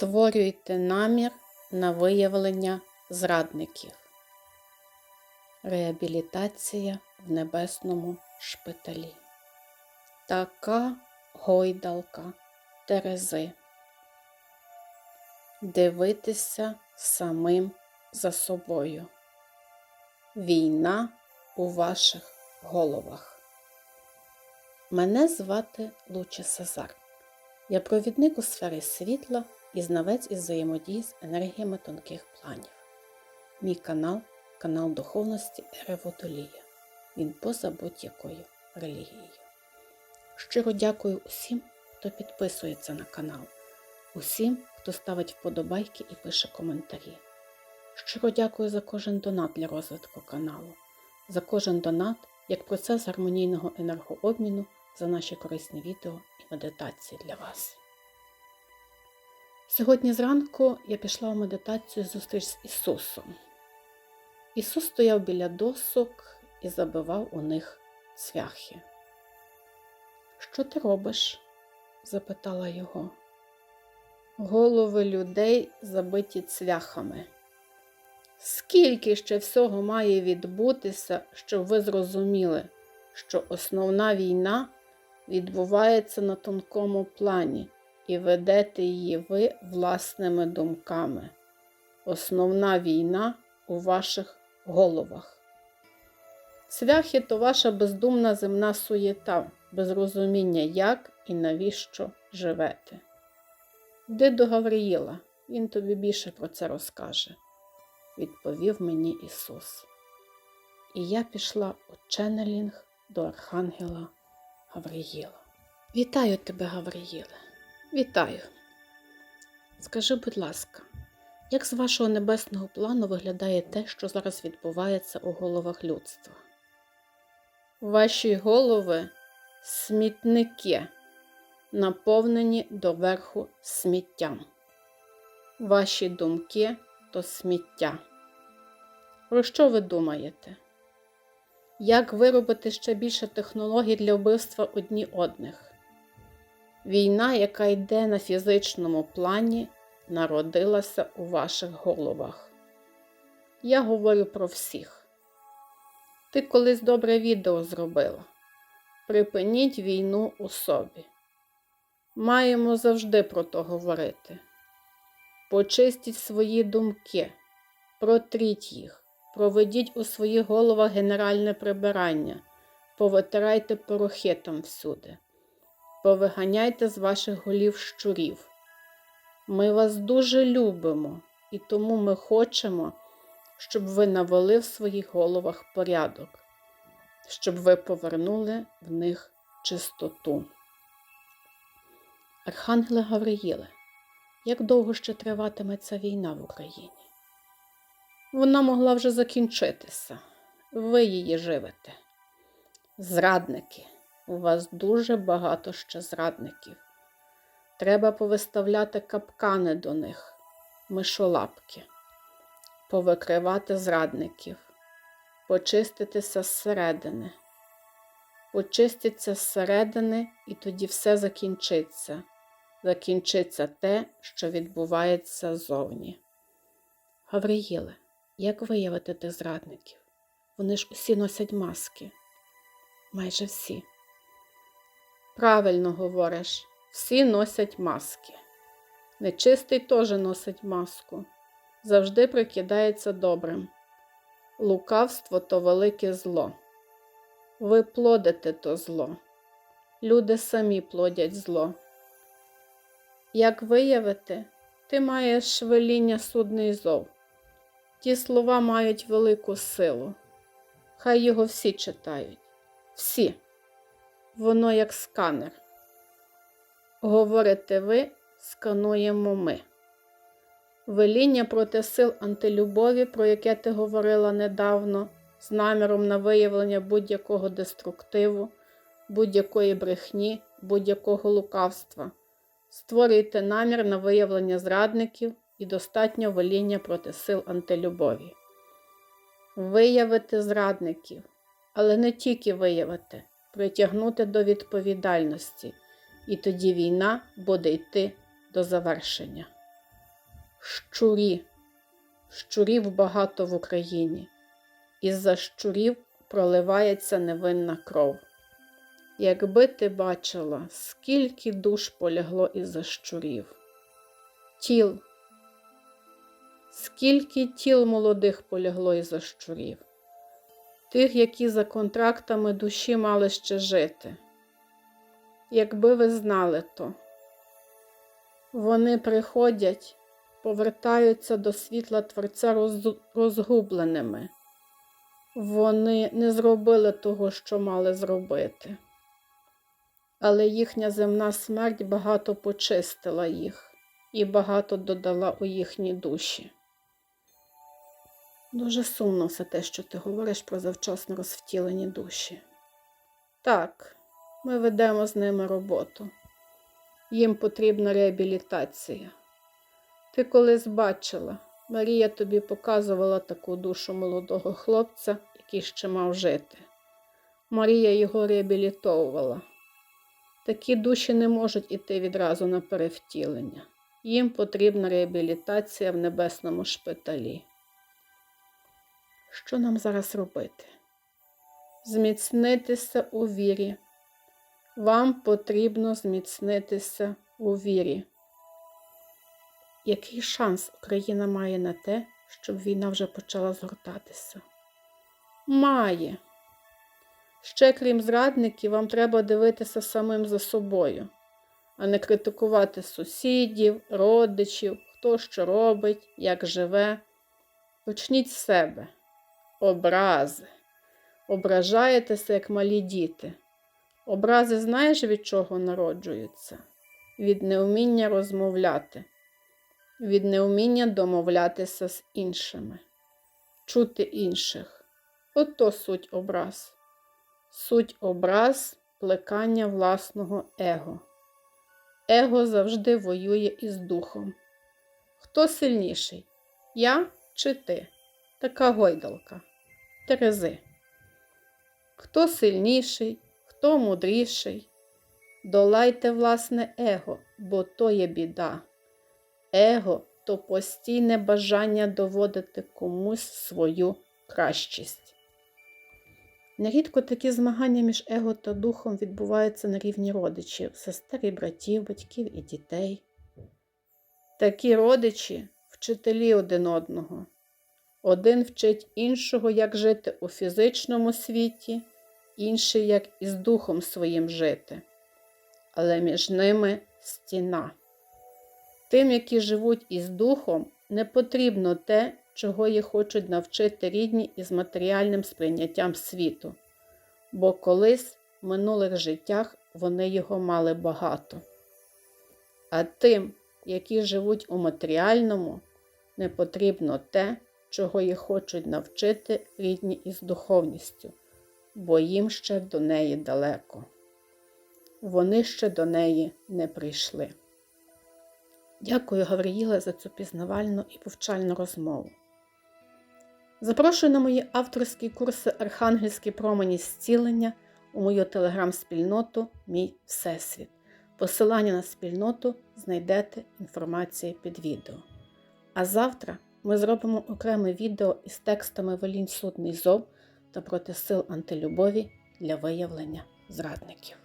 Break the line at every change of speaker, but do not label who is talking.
Створюйте намір на виявлення зрадників. Реабілітація в небесному шпиталі. Така гойдалка Терези. Дивитися самим за собою. Війна у ваших головах. Мене звати Луча Сазар. Я провідник у сфері світла і знавець із взаємодії з енергіями тонких планів. Мій канал канал духовності Ереводолія. Він поза будь-якою релігією. Щиро дякую усім, хто підписується на канал, усім, хто ставить вподобайки і пише коментарі. Щиро дякую за кожен донат для розвитку каналу, за кожен донат як процес гармонійного енергообміну за наші корисні відео і медитації для вас. Сьогодні зранку я пішла в медитацію зустріч з Ісусом. Ісус стояв біля досок і забивав у них цвяхи. Що ти робиш? запитала його. Голови людей забиті цвяхами. Скільки ще всього має відбутися, щоб ви зрозуміли, що основна війна відбувається на тонкому плані і ведете її ви власними думками. Основна війна у ваших головах. Цвяхи то ваша бездумна земна суєта, без розуміння, як і навіщо живете. Йди до Гавриїла, він тобі більше про це розкаже, відповів мені Ісус. І я пішла у ченнелінг до Архангела Гавриїла. Вітаю тебе, Гавриїле, вітаю. Скажи, будь ласка, як з вашого небесного плану виглядає те, що зараз відбувається у головах людства? Ваші голови смітники, наповнені доверху сміттям. Ваші думки то сміття. Про що ви думаєте? Як виробити ще більше технологій для вбивства одні одних? Війна, яка йде на фізичному плані, народилася у ваших головах. Я говорю про всіх. Ти колись добре відео зробила. Припиніть війну у собі. Маємо завжди про то говорити. Почистіть свої думки, протріть їх, проведіть у своїх головах генеральне прибирання, повитирайте порохи там всюди, повиганяйте з ваших голів щурів. Ми вас дуже любимо, і тому ми хочемо, щоб ви навели в своїх головах порядок, щоб ви повернули в них чистоту. Архангеле Гавриїле, як довго ще триватиме ця війна в Україні? Вона могла вже закінчитися. Ви її живете. Зрадники, у вас дуже багато ще зрадників. Треба повиставляти капкани до них, мишолапки, повикривати зрадників, почиститися зсередини. Почиститься зсередини, і тоді все закінчиться. Закінчиться те, що відбувається ззовні. Гавриїле, як виявити тих зрадників? Вони ж усі носять маски. Майже всі. Правильно говориш. Всі носять маски. Нечистий теж носить маску, завжди прикидається добрим. Лукавство то велике зло. Ви плодите то зло. Люди самі плодять зло. Як виявити, ти маєш веління судний зов. Ті слова мають велику силу. Хай його всі читають. Всі. Воно як сканер. Говорите ви, скануємо ми. Веління проти сил антилюбові, про яке ти говорила недавно, з наміром на виявлення будь-якого деструктиву, будь-якої брехні, будь-якого лукавства. Створюйте намір на виявлення зрадників і достатньо веління проти сил антилюбові. Виявити зрадників, але не тільки виявити, притягнути до відповідальності і тоді війна буде йти до завершення. щурі. Щурів багато в Україні. Із-за щурів проливається невинна кров. Якби ти бачила, скільки душ полягло із-за щурів, тіл, скільки тіл молодих полягло із-за щурів, тих, які за контрактами душі мали ще жити. Якби ви знали то, вони приходять, повертаються до світла Творця роз- розгубленими. Вони не зробили того, що мали зробити. Але їхня земна смерть багато почистила їх і багато додала у їхні душі. Дуже сумно все те, що ти говориш про завчасно розвтілені душі. Так, ми ведемо з ними роботу. Їм потрібна реабілітація. Ти колись бачила, Марія тобі показувала таку душу молодого хлопця, який ще мав жити. Марія його реабілітовувала. Такі душі не можуть іти відразу на перевтілення. Їм потрібна реабілітація в небесному шпиталі. Що нам зараз робити? Зміцнитися у вірі. Вам потрібно зміцнитися у вірі. Який шанс Україна має на те, щоб війна вже почала згортатися? Має. Ще крім зрадників, вам треба дивитися самим за собою, а не критикувати сусідів, родичів, хто що робить, як живе. Почніть з себе. Образи. Ображаєтеся, як малі діти. Образи знаєш, від чого народжуються? Від неуміння розмовляти, від неуміння домовлятися з іншими, чути інших. Ото суть образ. Суть образ плекання власного его. Его завжди воює із духом. Хто сильніший? Я чи ти? Така гойдалка. Терези. Хто сильніший, хто мудріший? Долайте власне его, бо то є біда. Его то постійне бажання доводити комусь свою кращість. Нерідко такі змагання між его та духом відбуваються на рівні родичів, сестер і братів, батьків і дітей. Такі родичі вчителі один одного. Один вчить іншого, як жити у фізичному світі, інший, як із духом своїм жити. Але між ними стіна. Тим, які живуть із духом, не потрібно те, чого їх хочуть навчити рідні із матеріальним сприйняттям світу, бо колись в минулих життях вони його мали багато. А тим, які живуть у матеріальному, не потрібно те, чого їх хочуть навчити рідні із духовністю, бо їм ще до неї далеко. Вони ще до неї не прийшли. Дякую, Гавриїле, за цю пізнавальну і повчальну розмову. Запрошую на мої авторські курси Архангельські промені зцілення у мою телеграм-спільноту Мій Всесвіт. Посилання на спільноту знайдете інформацію під відео. А завтра ми зробимо окреме відео із текстами Волінь Судний Зов та проти сил антилюбові для виявлення зрадників.